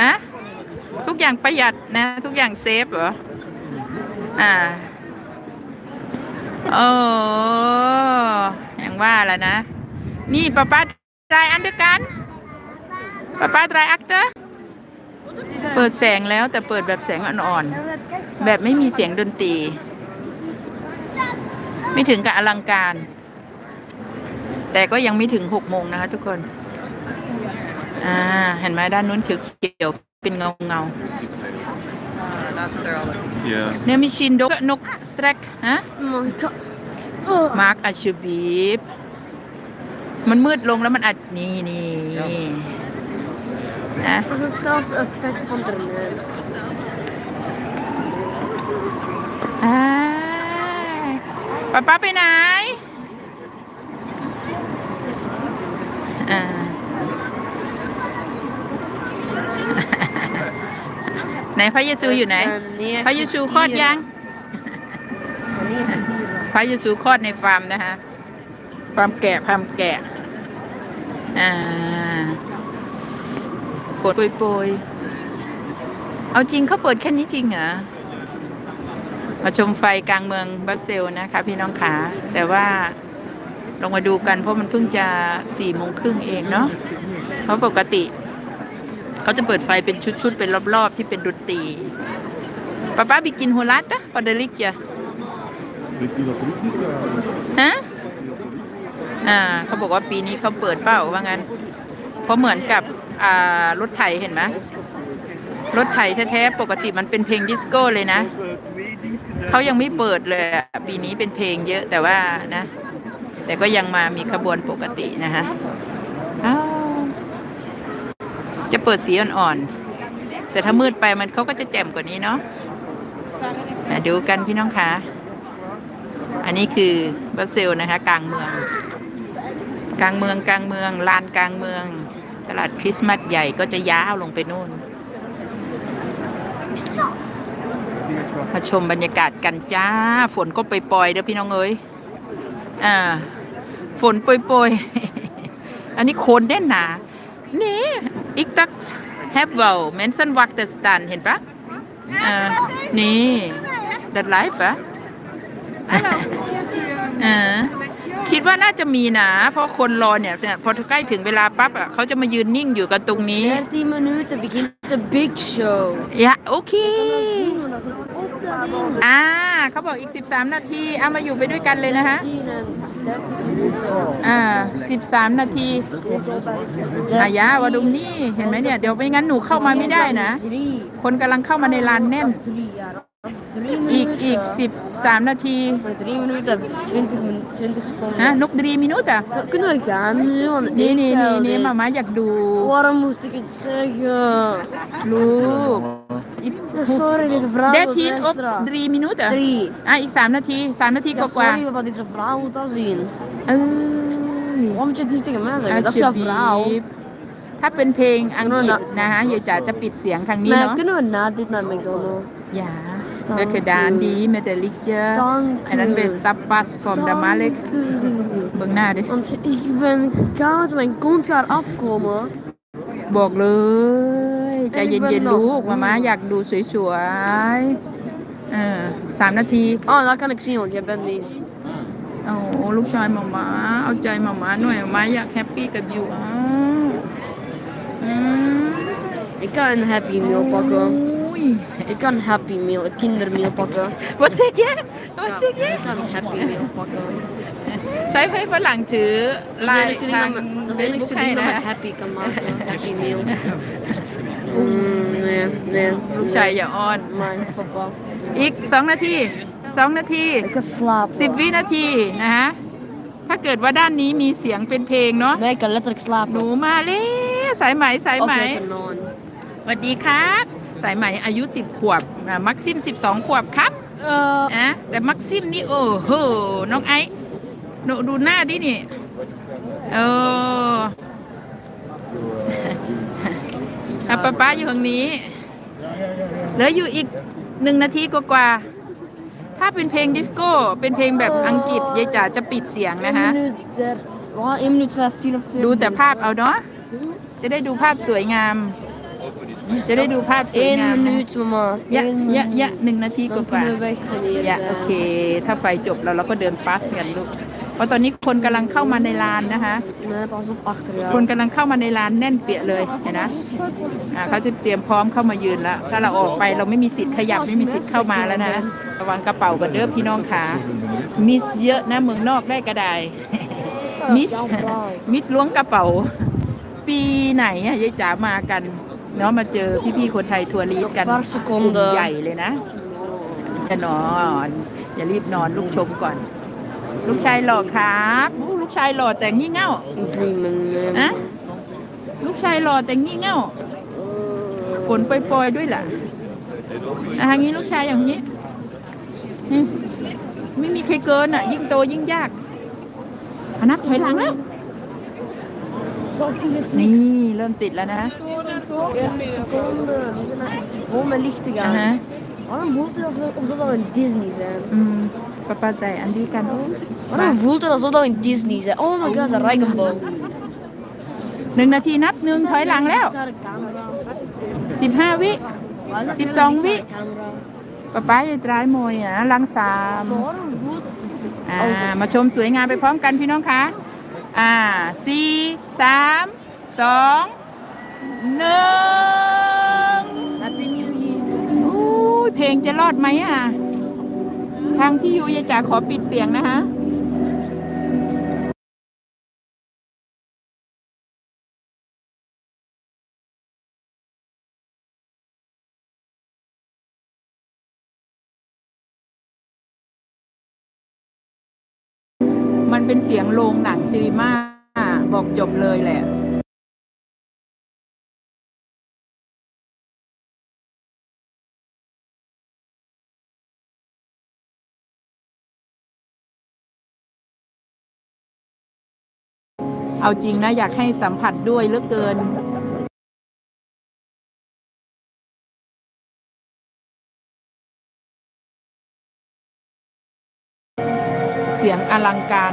อะทุกอย่างประหยัดนะ ทุกอย่างเซฟเหรอ อ่าโอ้ยังว่าแหละนะ นี่ป้าป้าไตรอันเดอร์กันป้าป้าไตรอักเตอร์เปิดแสงแล้วแต่เปิดแบบแสงอ่อนๆ แบบไม่มีเสียงดนตรี ไม่ถึงกับอลังการ แต่ก็ยังไม่ถึงหกโมงนะคะทุกคน อ่า เห็นไหมด้านนู้นเขียวๆเป็นเงาเงา That's what they're all looking ๆเนี่ยมีชินดกนกสแตรกฮะ Oh my god. Oh. มาร์กอาชูบีบมันมืดลงแล้วมันอัดนี่นี่นะ Dat is hetzelfde effect van de lens. อ่าป้าป้าไปไหน อ่า ไหน พระเยซูอยู่ไหน พระเยซูคลอดยัง พระเยซูคลอดในฟาร์มนะคะ ฟาร์มแกะฟาร์มแกะ อ่าฝนโปรยๆเอาจริงเขาเปิดแค่นี้จริงเหรอ มาชมไฟกลางเมืองบรัสเซลนะคะพี่น้องขา แต่ว่าลงมาดูกันเพราะมันเพิ่งจะสี่โมงครึ่งเองเนาะ เพราะปกติ เขาจะเปิดไฟเป็นชุดๆเป็นรอบๆ ที่เป็นดนตรีป้าป้าบิกินโฮลัตะฟอเดริกจ้ะ Depuis la politique, là, ฮะอ่าเขาบอกว่าปีนี้เขาเปิดเป้าว่างั้นเพราะเหมือนกับอ่ารถไถเห็นไหมรถไถแท้ๆปกติมันเป็นเพลงดิสโก้เลยนะเขายังไม่เปิดเลยปีนี้เป็นเพลงเยอะแต่ว่านะ แต่ก็ยังมามีขบวนปกตินะฮะ จะเปิดสีอ่อนๆ แต่ถ้ามืดไปมันเขาก็จะแจ่มกว่านี้เนาะมาดูกันพี่น้องคะอันนี้คือบรัสเซลนะคะ กลางเมือง กลางเมืองกลางเมืองลานกลางเมือง ตลาดคริสต์มาสใหญ่ก็จะยาวลงไปนู่น มาชมบรรยากาศกันจ้า ฝนก็ปล่อยๆเด้อพี่น้องเอ้ยอ่า ฝนปล่อยๆ อันนี้โคนแน่นหนา นี่ อีกตักแฮปเวลเมนสันวักเตสตันเห็นปะอ่านี่ดัดไลฟ์ปะอ่าคิดว่าน่าจะมีนะ เพราะคนรอเนี่ยเนี่ย พอใกล้ถึงเวลาปั๊บอะเขาจะมายืนนิ่งอยู่กันตรงนี้13 minuten begint de big show. ยะโอเค Doen we dat een opname? อ่าเขาบอกอีก 13 นาที เอามาอยู่ไปด้วยกันเลยนะฮะ10 en 30 minuten. อ่า13 นาทีอายาวาดุมนี่เห็นไหมเนี่ย เดี๋ยวไม่งั้นหนูเข้ามาไม่ได้นะ Drie. คนกำลังเข้ามาในลานแน่น Drie, ja. dat is Drie อีก minuten. อีก 13 นาที Maar Drie minuten en 20, min- 20 seconden. ฮะนกดรีมินุตอะ Kunnen we gaan nu? Want นี่ ik นี่ ga นี่ al นี่ dit. มามาอยากดู Waarom moest ik het zeggen? ลูก Sorry, deze vrouw เด wil ทีนอบ extra. ดรีมินุตอะ Drie. อะอีก3นาที3นาทีก Ja, ว่า sorry, maar deze vrouw moet dat zien. ๆเออ Waarom moet je het niet tegen mij zeggen? Dat is jouw vrouw. ถ้าเป็นเพลงอังกฤษนะฮะยายจ๋าจะปิดเสียงทางนี้ Maar เนาะ kunnen we na dit naar McDonald's? อย่าเวคือดานดีเมเดลิกเจอร์ Dank อันนั้นเป็นสตัปปัสฟอร์มดามาเล็ก Dank u. เบิ่งหน้าดิ Want ik ben koud, mijn kont gaat afkomen. บอกเลย ใจเอ้ยเย็นเบิ่งๆหน่อยลูกมาม่าอยากดูสวยๆเออสามนาที Oh, dat kan ik zien, want jij bent niet. โอ้ลูกชายมาม่าเอาใจมาม่าหน่อยมาม่าอยากแฮปปี้กับยูอ้าวอืม Ik kan een Happy Meal pakken. อุ้ย Ik kan een Happy Meal, een kindermeal pakken. Wat zeg je Wat zeg je ik kan een Happy Meal pakken. ใช้ให้ฝรั่งถือ Dat ลาย is het enigste ทาง ding dat me- dat is เฟ het ซบุ๊ก enigste ให้ ding dat นะ me happy kan maken. Happy Meal. Mm, nee, nee. ลูกชายอย่าอ้อน Nee, papa. อีกสองนาทีสองนาที Ik ga slapen. สิบวินาทีนะฮะ ถ้าเกิดว่าด้านนี้มีเสียงเป็นเพลงเนาะ Nee, ik kan letterlijk หนู slapen. มาเลยสายไหมสายไหม Oké, tot non. สวัสดีครับ สายไหมอายุสิบขวบอ่ามักซิมสิบสองขวบครับ Uh, อะแต่มักซิมนี่โอ้โหน้องไอซ์ หนูดูหน้าดินี่เอออะป้าป้าอยู่ตรงนี้ เหลืออยู่อีกหนึ่งนาทีกว่าๆถ้าเป็นเพลงดิสโก้ เป็นเพลงแบบอังกฤษยายจ๋าจะปิดเสียงนะคะ1 minuut, der- oh, 1 minuut 15 of 2ดูแต่ภาพเอาเนาะจะได้ดูภาพสวยงาม จะได้ดูภาพสวย Eén งามนะ minuut, mama. ยะ Eén ยะ minuut. ยะหนึ่งนาทีก Dan ว่า kunnen we weg van hier. ๆยะโอเค ถ้าไฟจบแล้วเราก็เดินปัสกันลูก เพราะตอนนี้คนกำลังเข้ามาในลานนะคะ Nee, pas op achter คน jou. กำลังเข้ามาในร้านแน่นเปียเลยเห็นนะอ่าเขาจะเตรียมพร้อมเข้ามายืนแล้วถ้าเราออกไปเราไม่มีสิทธิ์ขยับไม่มีสิทธิ์เข้ามาแล้วนะระวังกระเป๋ากันเด้อพี่น้องขามิสเยอะนะเมืองนอกได้กระไดมิสมิดล้วงกระเป๋า ปีไหนอะยายจ๋ามากันเนาะมาเจอพี่ๆคนไทยทัวรีสกัน Paar กลุ่ม seconden. ใหญ่เลยนะจะนอน อย่ารีบนอนลูกชมก่อน ลูกชายหล่อครับอู้ลูกชายหล่อแต่งี่เง่า Drie minuten. อะลูกชายหล่อแต่งี่เง่าฝนปล่อยๆด้วยล่ะอะทางนี้ลูกชายอย่างนี้อืมไม่มีใครเกินอะ ยิ่งโตยิ่งยากอะนับถอยหลังแล้วนี่เริ่มติดแล้วนะ Seconden. Gewoon met licht te อ่า gaan. ฮะ Waarom voelt het alsof alsof we in Disney zijn? อืมปะปะแต่อัน ดีกันโอ้ Waarom voelt het alsof we in Disney zijn? Oh my god, dat is een regenboog. หนึ่งนาทีนับหนึ่งถอยหลังแล้ว Daar de camera. สิบห้าวิ Waar is dat Diep nou zong niet wie? van de camera? ปะป้าจะตรายมวยอะหลังสาม Maar waarom voelt อ่า มาชมสวยงามไปพร้อมกันพี่น้องคะ อ่าสี่สามสองหนึ่ง Happy New Year? อู้ยเพลงจะรอดไหมอะ ทางพี่ยูยายจ๋าขอปิดเสียงนะคะมันเป็นเสียงโรงหนังซีนีมาบอกจบเลยแหละ เอาจริงนะ อยากให้สัมผัสด้วยเหลือเกินเสียงอลังการ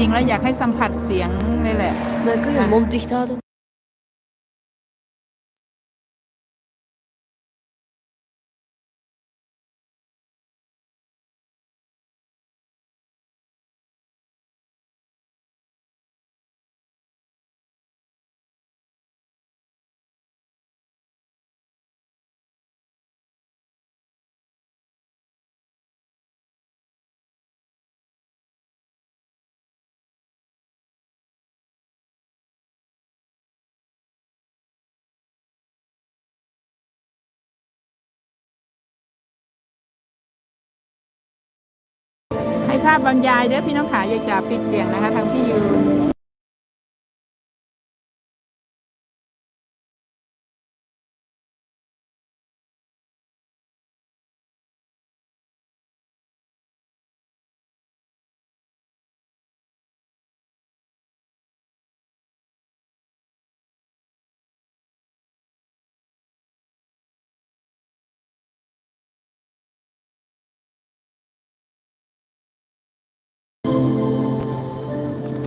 ริง ๆ แล้วอยากให้สัมผัสเสียงเลยแหละ Maar kun je je mond dicht houden? ให้ ภาพบรรยายเด้อพี่น้องขาอย่าจับปิดเสียงนะคะทางพี่ยู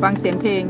ฟังเสียงเพลง